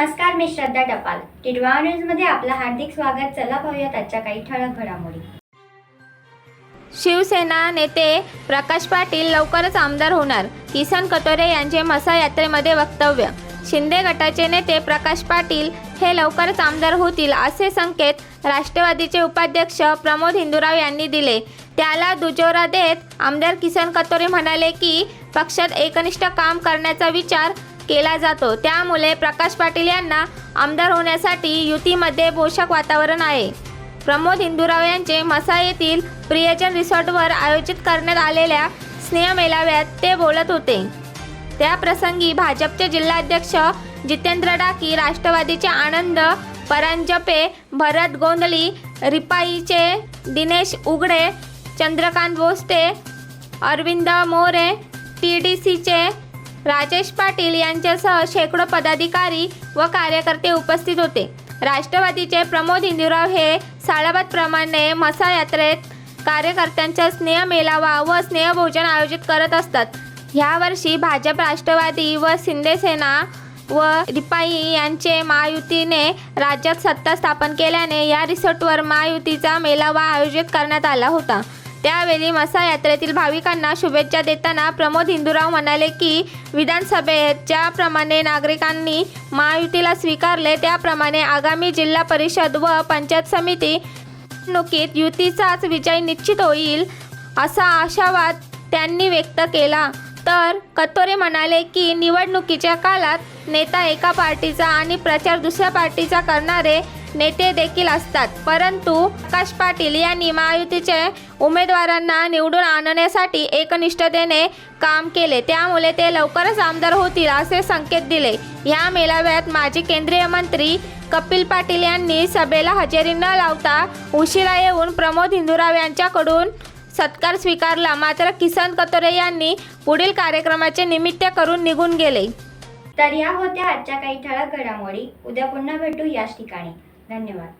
मी श्रद्धा टपाल. टिडवा न्यूजमध्ये आपलं हार्दिक स्वागत. चला पाहूयात आजच्या काही ठळक घडामोडी. शिवसेना नेते प्रकाश पाटील लवकरच आमदार होणार किसन कटोरे यांचे मसा यात्रेमध्ये वक्तव्य. शिंदे गटाचे नेते प्रकाश पाटील हे लवकरच आमदार होतील असे संकेत राष्ट्रवादीचे उपाध्यक्ष प्रमोद हिंदुराव यांनी दिले. त्याला दुजोरा देत आमदार किसन कटोरे म्हणाले की पक्षात एकनिष्ठ काम करण्याचा विचार केला जातो. त्यामुळे प्रकाश पाटील यांना आमदार होण्यासाठी युतीमध्ये पोषक वातावरण आहे. प्रमोद हिंदुराव यांचे मसा येथील प्रियजन रिसॉर्टवर आयोजित करण्यात आलेल्या स्नेह मेळाव्यात ते बोलत होते. त्याप्रसंगी भाजपचे जिल्हाध्यक्ष जितेंद्र डाकी राष्ट्रवादीचे आनंद परांजपे भरत गोंधळी रिपाईचे दिनेश उघडे चंद्रकांत बोस्टे अरविंद मोरे टी डी सीचे राजेश पाटील यांच्यासह शेकडो पदाधिकारी व कार्यकर्ते उपस्थित होते. राष्ट्रवादीचे प्रमोद हिंदुराव हे साळाबादप्रमाणे मसा यात्रेत कार्यकर्त्यांचा स्नेहमेळावा व स्नेहभोजन आयोजित करत असतात. ह्यावर्षी भाजप राष्ट्रवादी व शिंदेसेना व रिपाई यांचे महायुतीने राज्यात सत्ता स्थापन केल्याने या रिसॉर्टवर महायुतीचा मेळावा आयोजित करण्यात आला होता. त्यावेळी मसा यात्रेतील भाविकांना शुभेच्छा देताना प्रमोद हिंदूराव म्हणाले की विधानसभेत ज्याप्रमाणे नागरिकांनी महायुतीला स्वीकारले त्याप्रमाणे आगामी जिल्हा परिषद व पंचायत समिती निवडणुकीत युतीचाच विजय निश्चित होईल असा आशावाद त्यांनी व्यक्त केला. तर कत्तोरे म्हणाले की निवडणुकीच्या काळात नेता एका पार्टीचा आणि प्रचार दुसऱ्या पार्टीचा करणारे नेते देखील असतात. परंतु प्रकाश पाटील यांनी महायुतीचे उमेदवारांना निवडून आणण्यासाठी एकनिष्ठतेने काम केले. त्यामुळे ते लवकरच आमदार होतील असे संकेत दिले. या मेळाव्यात माजी केंद्रीय मंत्री कपिल पाटील यांनी सभेला हजेरी न लावता उशिरा येऊन प्रमोद हिंदुराव यांच्याकडून सत्कार स्वीकारला. मात्र किसन कतोरे यांनी पुढील कार्यक्रमाचे निमित्त करून निघून गेले. तर या होत्या आजच्या काही ठळक घडामोडी. उद्या पुन्हा भेटू याच ठिकाणी. धन्यवाद.